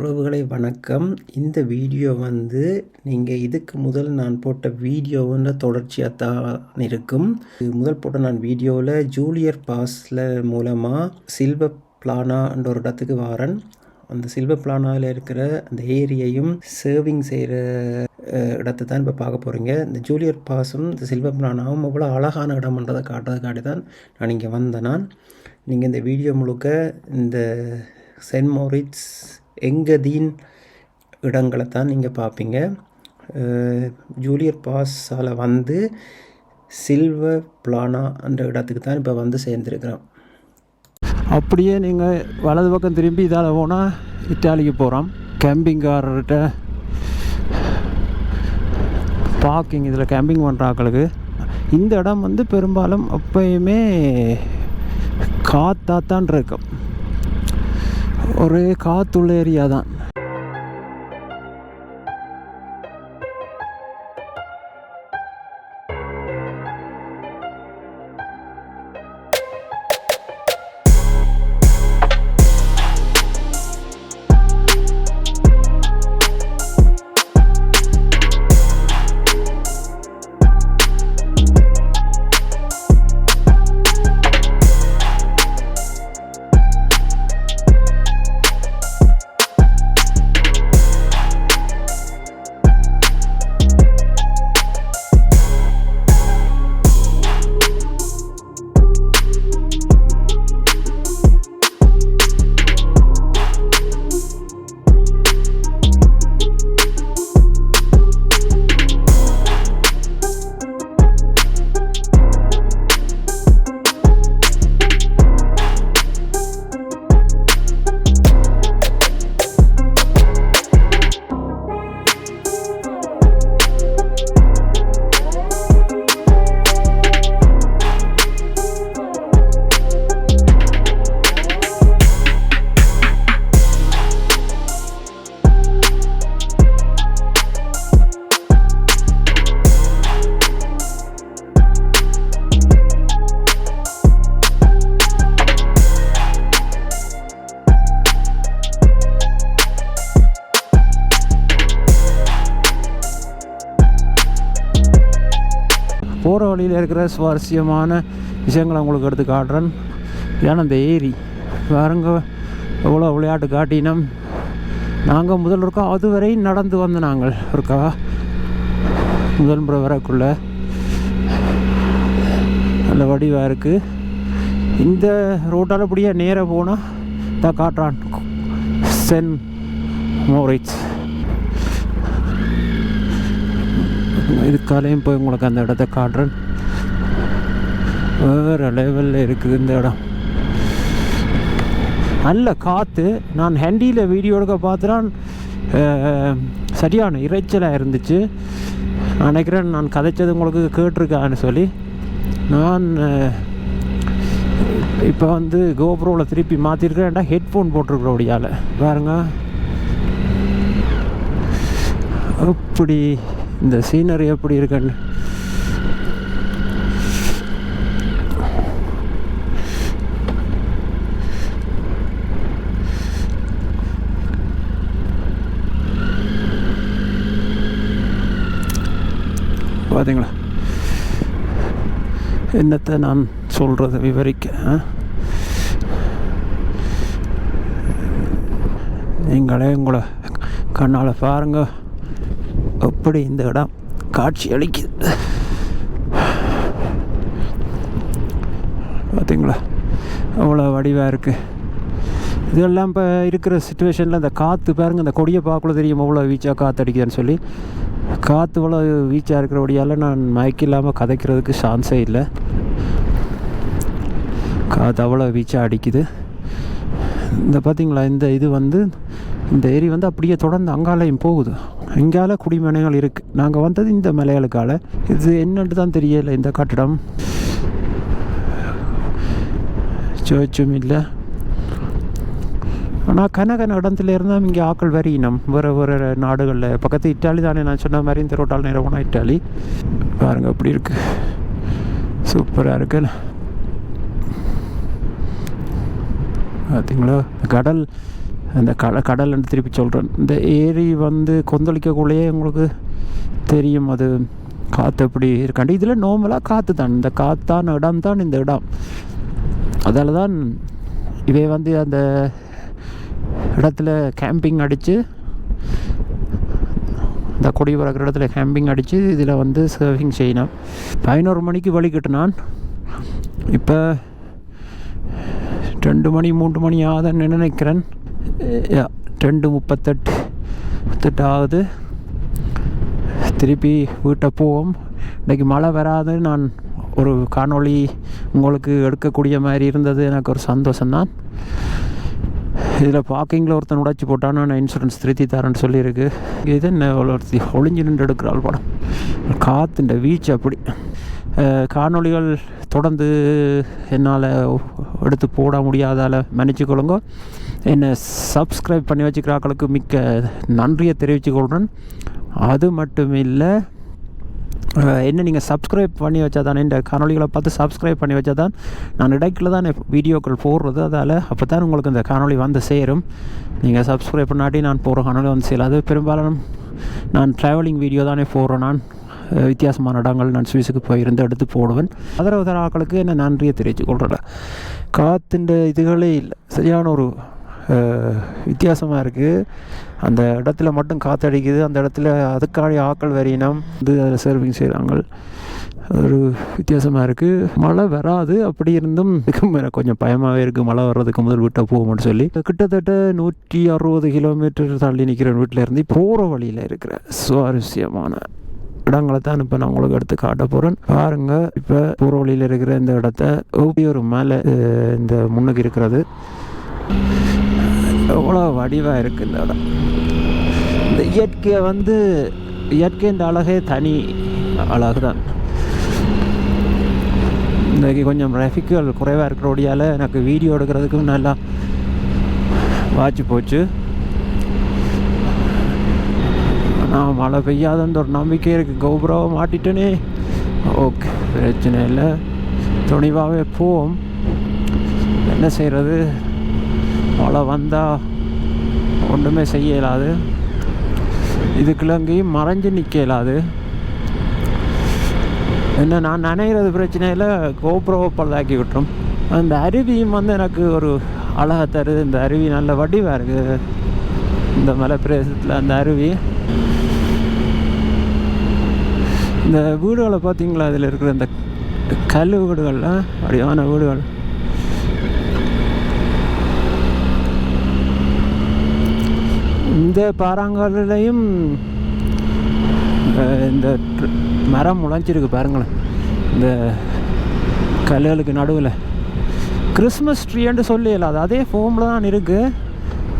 உறவுகளை வணக்கம். இந்த வீடியோ வந்து நீங்கள் இதுக்கு முதல் நான் போட்ட வீடியோன்ற தொடர்ச்சியாக தான் இருக்கும் முதல் போட்ட நான் வீடியோவில் ஜூலியர் பாஸில் மூலமாக சில்வ பிளானான்ற ஒரு இடத்துக்கு வாரன். அந்த சில்வ பிளானாவில் இருக்கிற அந்த ஏரியையும் சேவிங் செய்கிற இடத்தை தான் இப்போ பார்க்க போகிறீங்க இந்த ஜூலியர் பாஸும் இந்த சில்வ பிளானாவும் அவ்வளோ அழகான இடம்ன்றதை காட்டுறதுக்காடி தான் நான் இங்கே வந்தேன் நான். நீங்கள் இந்த வீடியோ முழுக்க இந்த சென்ட் மோரிட்ஸ் எங்கதீன் இடங்களை தான் நீங்கள் பார்ப்பீங்க ஜூலியர் பாஸால் வந்து சில்வர் பிளானா என்ற இடத்துக்கு தான் இப்போ வந்து சேர்ந்துருக்கிறோம். அப்படியே நீங்கள் வலது பக்கம் திரும்பி இதால் போனால் இட்டாலிக்கு போகிறோம் கேம்பிங்காரர்கிட்ட பார்க்கிங் இதில் கேம்பிங் பண்ணுறவங்களுக்கு இந்த இடம் வந்து பெரும்பாலும் எப்பயுமே காத்தாத்தான் இருக்கும். ஒரே காற்றுள்ள ஏரியா தான். போகிற வழியில் இருக்கிற சுவாரஸ்யமான விஷயங்களை உங்களுக்கு எடுத்து காட்டுறேன். ஏன்னா அந்த ஏரி வேறங்க எவ்வளோ விளையாட்டு காட்டினோம். நாங்கள் முதல் இருக்கா அதுவரை நடந்து வந்த நாங்கள் இருக்கா? முதல் முறை வரக்குள்ள. நல்ல வடிவாக இருக்குது இந்த ரோட்டால் அப்படியே நேராக போனால் தான் காட்டுறான் சென் மோரிட்ஸ் இதுக்காலையும் போய் உங்களுக்கு அந்த இடத்த காட்டுறேன். வேறு லெவலில் இருக்குது இந்த இடம். நல்ல காற்று நான் ஹண்டியில் வீடியோ எடுக்க பார்த்துறான் சரியான இறைச்சலாக இருந்துச்சு. நான் நினைக்கிறேன் நான் கதைச்சது உங்களுக்கு கேட்டிருக்கான்னு சொல்லி. நான் இப்போ வந்து கோபுரோவில் திருப்பி மாற்றிருக்கிறேன்டா ஹெட்ஃபோன் போட்டிருக்கிறபடியால் பாருங்க. அப்படி. இந்த சீனரி எப்படி இருக்குன்னு. பார்த்தீங்களா என்னத்தை நான் சொல்கிறது விவரிக்க நீங்களே உங்களை கண்ணால் பாருங்கள் எப்படி இந்த இடம் காட்சி அளிக்குது பார்த்தீங்களா அவ்வளோ வடிவாக இருக்குது இதெல்லாம் இப்போ இருக்கிற சுச்சுவேஷனில் இந்த காற்று பாருங்க இந்த கொடியை பார்க்கல தெரியும் அவ்வளோ வீச்சாக காற்று அடிக்குதுன்னு சொல்லி. காற்று இவ்வளோ வீச்சாக இருக்கிறபடியால் நான் மயக்க இல்லாமல் கதைக்கிறதுக்கு சான்ஸே இல்லை. காற்று அவ்வளோ வீச்சாக அடிக்குது. இந்த பார்த்தீங்களா இந்த இது வந்து இந்த ஏரி வந்து அப்படியே தொடர்ந்து அங்காலையும் போகுது. இங்கால குடிமனைகள் இருக்குது நாங்கள் வந்தது இந்த மலைகளுக்கால இது என்னட்டு தான் தெரியலை இந்த கட்டடம். சர்ச்சும் இல்லை. ஆனால் கனகன இடத்துல இருந்தால் இங்கே ஆக்கள் வரியினம் வேறு வேறு நாடுகளில். பக்கத்து இட்டாலி தானே நான் சொன்ன மாதிரி இந்த ரோட்டால் நிறுவனம் இட்டாலி. பாருங்க அப்படி இருக்கு. சூப்பராக இருக்கு. பார்த்தீங்களா கடல். அந்த கட என்று திருப்பி சொல்கிறேன் இந்த ஏரி வந்து கொந்தளிக்கக்குள்ளேயே உங்களுக்கு தெரியும் அது காற்று எப்படி இருக்காண்டு. இதில் நார்மலாக காற்று தான். இந்த காற்றான இடம் தான் இந்த இடம். அதால் தான் இவை வந்து அந்த இடத்துல கேம்பிங் அடித்து இந்த கொடி பறக்கிற இடத்துல கேம்பிங் அடித்து இதில் வந்து சர்விங் செய்யணும். பதினோரு மணிக்கு வழிகிட்டு நான் இப்போ ரெண்டு மணி மூன்று மணி ஆகுதுன்னு நினைக்கிறேன். ரெண்டு முப்பத்தெட்டு. முப்பத்தெட்டு ஆகுது திருப்பி வீட்டை போவோம். இன்றைக்கி மழை வராது. நான் ஒரு காணொளி உங்களுக்கு எடுக்கக்கூடிய மாதிரி இருந்தது. எனக்கு ஒரு சந்தோஷம்தான். இதில் பார்க்கிங்கில் ஒருத்தன் உடைச்சி போட்டான்னு நான் இன்சூரன்ஸ் திருத்தி தரேன்னு சொல்லியிருக்கு. இது என்ன ஒருத்தி ஒளிஞ்சு நின்று எடுக்கிறாள் படம். காற்றுண்ட வீச்சு அப்படி. காணொளிகள் தொடர்ந்து என்னால் எடுத்து போட முடியாதால் மன்னிச்சுக்கொள்ளுங்க. என்னை சப்ஸ்கிரைப் பண்ணி வச்சுக்கிறாக்களுக்கு மிக்க நன்றியை தெரிவித்துக்கொள்கிறேன் அது மட்டும் இல்லை என்ன நீங்கள் சப்ஸ்கிரைப் பண்ணி வச்சா தானே இந்த காணொலிகளை பார்த்து சப்ஸ்கிரைப் பண்ணி வச்சா தான் நான் இடைக்கில் தான் வீடியோக்கள் போடுறது. அதால் அப்போ தான் உங்களுக்கு இந்த காணொளி வந்து சேரும். நீங்கள் சப்ஸ்கிரைப் பண்ணாட்டி நான் போடுற காணொலி வந்து சேரும். அது பெரும்பாலும் நான் ட்ராவலிங் வீடியோ தானே போடுறேன். நான் வித்தியாசமான இடங்கள் நான் சுவிஸுக்கு போயிருந்து எடுத்து போடுவேன். அதர உதர ஆக்களுக்கு என்ன நன்றியை தெரிவித்து கொள்கிறேன் காற்றுன்ற இதுகளே இல்லை. சரியான ஒரு வித்தியாசமாக இருக்குது அந்த இடத்துல மட்டும் காற்றடிக்குது அந்த இடத்துல அதுக்காக ஆக்கள் வரையினம் வந்து அதில் சர்விங் செய்கிறாங்க ஒரு வித்தியாசமாக இருக்குது மழை வராது. அப்படி இருந்தும் மிகவும் எனக்கு கொஞ்சம் பயமாகவே இருக்குது மழை வர்றதுக்கு முதல் வீட்டை போகும்னு சொல்லி. கிட்டத்தட்ட நூற்றி அறுபது கிலோமீட்டர் தள்ளி நிற்கிற வீட்டில் இருந்து போகிற வழியில் இருக்கிற சுவாரஸ்யமான இடங்களை தான் இப்போ நான் உங்களுக்கு எடுத்து காட்ட போகிறேன் பாருங்கள் இப்போ போகிற வழியில் இருக்கிற இந்த இடத்த ஒவ்வொரு ஒரு மேலே இந்த முன்னுக்கு இருக்கிறது. எவ்வளோ வடிவாக இருக்குது இந்த இடம் இந்த இயற்கையை வந்து இயற்கைன்ற அழகே தனி அழகு தான் இன்றைக்கி கொஞ்சம் ரஃபிக்குகள் குறைவாக இருக்கிறபடியால் எனக்கு வீடியோ எடுக்கிறதுக்கும் நல்லா வாட்சி போச்சு. ஆனால் மழை பெய்யாதுன்ற ஒரு நம்பிக்கை இருக்குது கோபுராவை மாட்டிட்டேனே. ஓகே பிரச்சனை இல்லை. துணிவாகவே போவோம். என்ன செய்கிறது மழை வந்தால் ஒன்றுமே செய்ய இயலாது இதுக்குள்ளங்கேயும் மறைஞ்சு நிற்க இயலாது என்ன நான் நினைக்கிறது பிரச்சனையில் இல்லை கோபுரவை பழுதாக்கி விட்டுரும். அந்த அருவியும் வந்து எனக்கு ஒரு அழகாக தருது. இந்த அருவி நல்ல வடிவாக இருக்குது. இந்த மலை பிரதேசத்தில் அந்த அருவி. இந்த வீடுகளை பார்த்தீங்களா? அதில் இருக்கிற இந்த கல் வீடுகள்லாம் வடிவான வீடுகள். இந்த பாறாங்கல்லையும் இந்த மரம் முளைஞ்சிருக்கு பாருங்களேன். இந்த கல்லுகளுக்கு நடுவில். கிறிஸ்மஸ் ட்ரீன்னு சொல்லல அது அதே ஃபோமில் தான் இருக்குது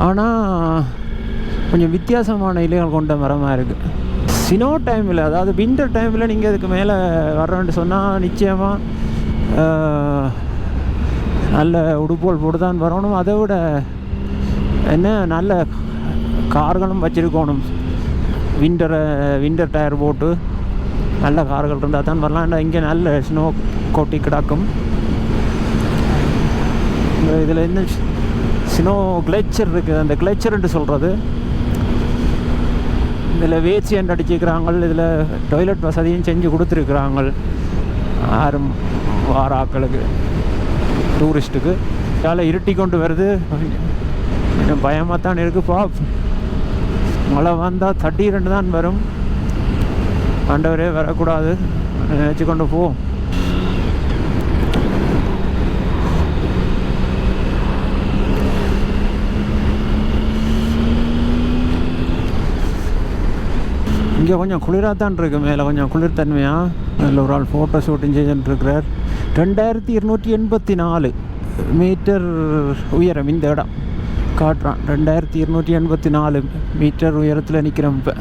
ஆனால் கொஞ்சம் வித்தியாசமான இலைகள் கொண்ட மரமாக இருக்குது சினோ டைமில் அதாவது வின்டர் டைமில் நீங்கள் அதுக்கு மேலே வர்றேன்னு சொன்னால் நிச்சயமாக நல்ல உடுப்போல் போட்டு தான் வரணும். அதை விட என்ன நல்ல கார்களும் வச்சுருக்கணும். விண்டரை விண்டர் டயர் போட்டு நல்ல கார்கள் இருந்தால் தான் வரலாம். இங்கே நல்ல ஸ்னோ கொட்டி கிடக்கும். இதில் என்ன ஸ்னோ கிளச்சர் இருக்குது. அந்த கிளச்சர்ன்ட்டு சொல்கிறது இதில் வேச்சியன் அடிச்சுக்கிறாங்க. இதில் டாய்லெட் வசதியும் செஞ்சு கொடுத்துருக்குறாங்க. யாரும் வார ஆக்களுக்கு டூரிஸ்ட்டுக்கு வேலை இருட்டி கொண்டு வருது. கொஞ்சம் பயமாக தான் இருக்குப்பா மழை வந்தால் தட்டி ரெண்டு தான் வரும். ஆண்டவரே வரக்கூடாது. நினச்சி கொண்டு போ இங்கே கொஞ்சம் குளிராக தான் இருக்கு மேலே கொஞ்சம் குளிர் தன்மையாக அதில் ஒரு ஆள் ஃபோட்டோ ஷூட்டிங் செஞ்சுட்டு இருக்கிறார். ரெண்டாயிரத்தி இருநூற்றி எண்பத்தி நாலு மீட்டர் உயரம் இந்த இடம். காட்டுறான். ரெண்டாயிரத்தி இருநூற்றி எண்பத்தி நாலு மீட்டர் உயரத்தில் நிற்கிறோம் இப்போ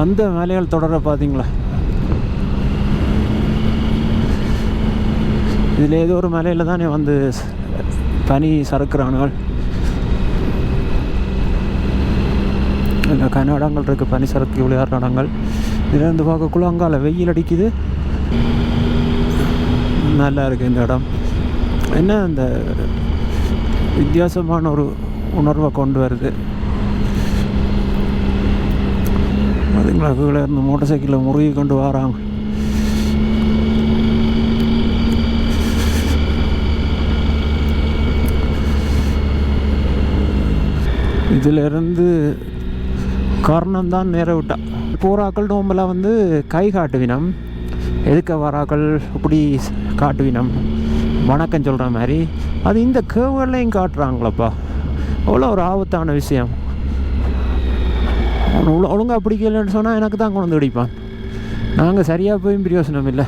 அந்த மலைகள் தொடர பார்த்தீங்களா இதில் ஏதோ ஒரு மலையில் தானே வந்து பனி சறுக்கிறானுகள். இல்லை கனடங்கள் இருக்குது பனிசரத்து விளையாடுற இடங்கள் இதுலேருந்து பார்க்கக்குள்ள அங்கால வெயில் அடிக்குது. நல்லா இருக்குது இந்த இடம். என்ன அந்த வித்தியாசமான ஒரு உணர்வை கொண்டு வருது? அதுங்களா கீழே இருந்து மோட்டர் சைக்கிளில் முறுகி கொண்டு வராங்க. இதிலிருந்து கர்ணம் தான் நேர விட்டா. போராக்கள் நோம்பெல்லாம் வந்து கை காட்டுவினம். எதுக்க வராக்கள் இப்படி காட்டுவினம். வணக்கம் சொல்கிற மாதிரி. அது இந்த கேவுகள்லையும் காட்டுறாங்களப்பா. அவ்வளோ ஒரு ஆபத்தான விஷயம். ஒழுங்காக பிடிக்கலன்னு சொன்னால் எனக்கு தான் கொண்டு வந்து அடிப்பான். நாங்கள் சரியாக போயும் பிரயோசனம் இல்லை.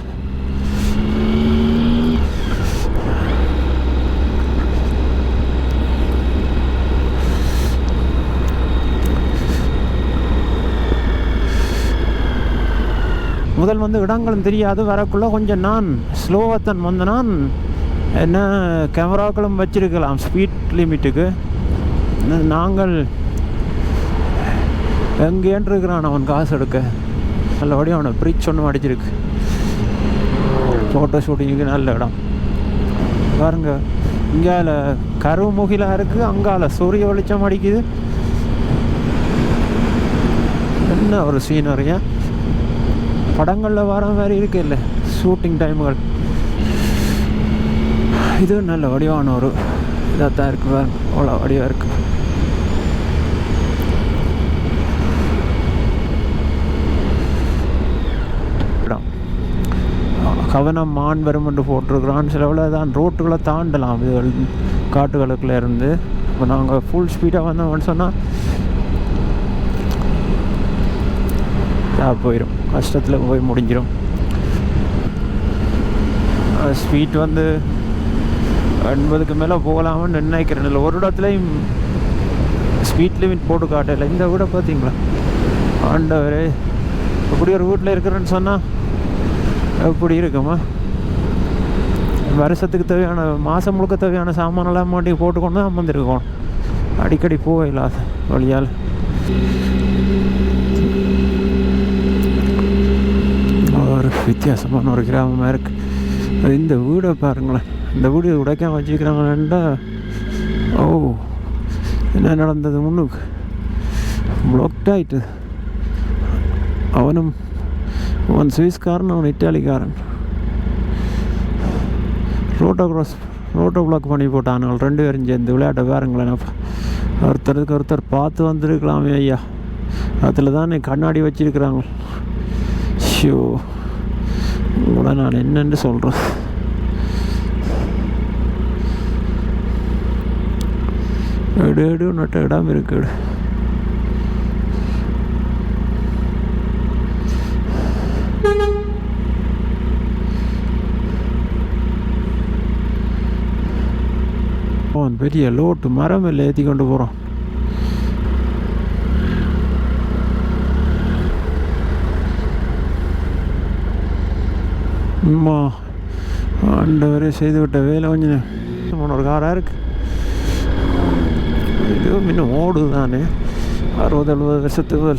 முதல் வந்து இடங்களும் தெரியாது வரக்குள்ளே கொஞ்சம் நான் ஸ்லோவத்தன் வந்து நான் என்ன கேமராக்களும் வச்சிருக்கலாம் ஸ்பீட் லிமிட்டுக்கு நாங்கள் எங்கேன்னு இருக்கிறான் அவன் காசு எடுக்க? நல்லபடியும் அவனை பிரிட்ஜ் ஒன்று அடிச்சிருக்கு. ஃபோட்டோ ஷூட்டிங்க்கு நல்ல இடம். பாருங்க இங்கால கரு முகிலாக இருக்குது அங்கால சூரிய வெளிச்சம் அடிக்குது. என்ன ஒரு சீனரியா படங்களில் வர மாதிரி இருக்கு இல்லை. ஷூட்டிங் டைமுகள் இது நல்ல வடிவான ஒரு இதாக தான் இருக்கு பாருங்க அவ்வளோ வடிவாக இருக்கு. கவனம் மான் வரும் என்று போட்டிருக்கிறான் சிலவில் தான் ரோட்டுகளை தாண்டலாம். இது காட்டுகளுக்குள்ளே இருந்து. இப்போ நாங்கள் ஃபுல் ஸ்பீடாக வந்தோம்னு சொன்னால் இதாக போயிடும் கஷ்டத்தில் போய் முடிஞ்சிடும் ஸ்வீட் வந்து எண்பதுக்கு மேலே போகலாம்னு நினைக்கிறேன். இல்லை ஒரு இடத்துலையும் ஸ்பீட் லிமிட் போட்டு காட்டல. இந்த வீடை பார்த்தீங்களா? ஆண்டவரே இப்படி ஒரு வீட்டில் இருக்கிறேன்னு சொன்னால் எப்படி இருக்குமா? வருஷத்துக்கு தேவையான மாதம் முழுக்க தேவையான சாமானெல்லாம் மாட்டி போட்டுக்கொண்டு தான் வந்திருக்கோம். அடிக்கடி போகலாத வழியால் ஒரு வித்தியாசமான ஒரு கிராமமாக இருக்குது இந்த வீடை பாருங்களேன். இந்த வீடு உடைக்காம வச்சுக்கிறாங்களேன்டா ஓ என்ன நடந்தது முன்னுக்கு பிளாக்ட் ஆயிட்டு. அவனும் அவன் சுவிஸ்காரன் அவன் இட்டாலிக்காரன். ரோட்டோ க்ராஸ் ரோட்டோ பிளாக் பண்ணி போட்டானுங்கள் ரெண்டு பேரும் சேர்ந்து விளையாட்டை பாருங்களேன். ஒருத்தருக்கு ஒருத்தர் பார்த்து வந்திருக்கலாமே ஐயா. அதில் தான் கண்ணாடி வச்சிருக்கிறாங்க. ஷோ. உங்களை நான் என்னன்னு சொல்கிறேன் எடு எடு நட்ட இடம் இருக்குது பெரிய லோட்டு மரம் இல்லை ஏற்றி கொண்டு போகிறோம் அம்மா ஆண்டவரே செய்து விட்ட வேலை கொஞ்சம் மூணு ஒரு காராக இருக்கு. இது இன்னும் ஓடுது தானே அறுபது எழுபது வருஷத்துக்கு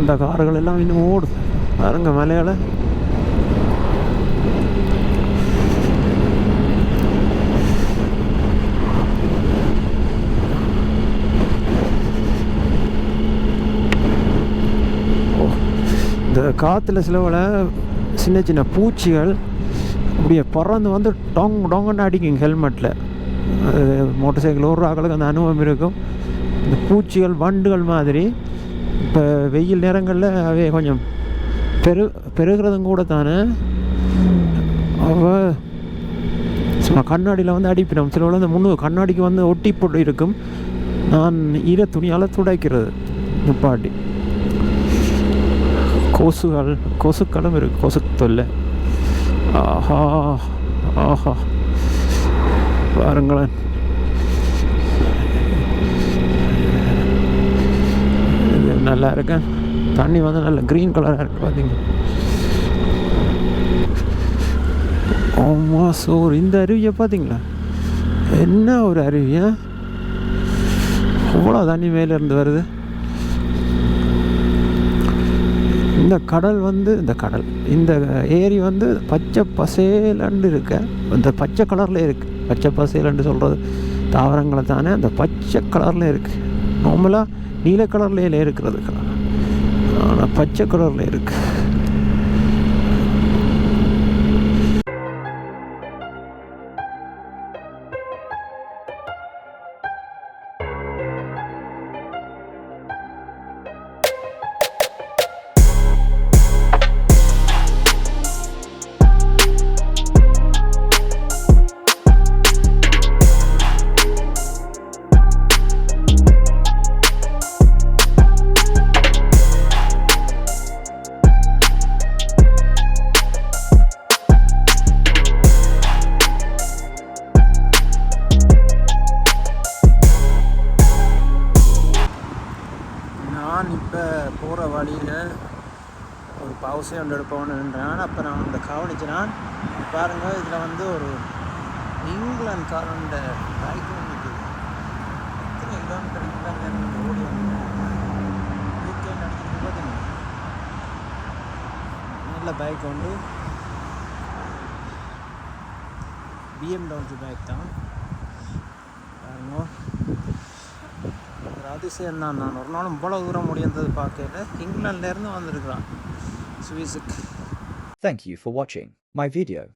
அந்த கார்கள் எல்லாம் இன்னும் ஓடுது. பாருங்க மலையாள. இந்த காற்றுல சிலவில் சின்ன சின்ன பூச்சிகள் அப்படியே பறந்து வந்து டொங் டொங்கன்னு அடிக்கும் ஹெல்மெட்டில் மோட்டர் சைக்கிள் ஓடுறாக்களுக்கு அந்த அனுபவம் இருக்கும். இந்த பூச்சிகள் வண்டுகள் மாதிரி இப்போ வெயில் நேரங்களில் அவை கொஞ்சம் பெரு பெருகிறதும் கூட தானே. அவ சும்மா கண்ணாடியில் வந்து அடிப்பிடும். சில அந்த முன்னு கண்ணாடிக்கு வந்து ஒட்டி போட்டு இருக்கும். நான் ஈர துணியால் துடைக்கிறது நிப்பாட்டி கொசுகள் கொசுக்களும் இருக்கு கொசு தொல்லை. ஆஹா ஆஹா. பாருங்களேன். இது நல்லா இருக்கு? தண்ணி வந்து நல்ல க்ரீன் கலராக இருக்கு பார்த்தீங்க ஆமாம் சோறு. இந்த அருவியை பார்த்தீங்களா என்ன ஒரு அருவியா அவ்வளோ தண்ணி மேலேருந்து வருது. இந்த கடல் வந்து இந்த கடல் இந்த ஏரி வந்து பச்சை பசேலண்டு இருக்க. இந்த பச்சை கலரில் இருக்குது பச்சை பசேலண்டு சொல்கிறது தாவரங்களை தானே அந்த பச்சை கலரில் இருக்குது நார்மலாக நீல கலர்லேயே இருக்கிறது. ஆனால் பச்சை கலரில் இருக்குது ஒரு பவுசே ஒன்று அப்போ நான் அந்த கவனிச்சினான் பாருங்கள் இதில் வந்து ஒரு இங்கிலாந்துக்காரண்ட பைக் ஒன்று இருக்குது. எத்தனை கிலோமீட்டர் இங்கிலாந்து ஓடி வந்து யூகே நடத்திட்டு பார்த்தீங்க நல்ல பைக் உண்டு பிஎம்டபிள்யூ பைக் தான். பாருங்க. ஒரு அதிசயம் தான் நான் ஒரு நாளும் இவ்வளோ தூரம் முடிந்தது பார்க்கல இங்கிலாந்துலேருந்து வந்திருக்கிறான். Zwizik. Thank you for watching my video.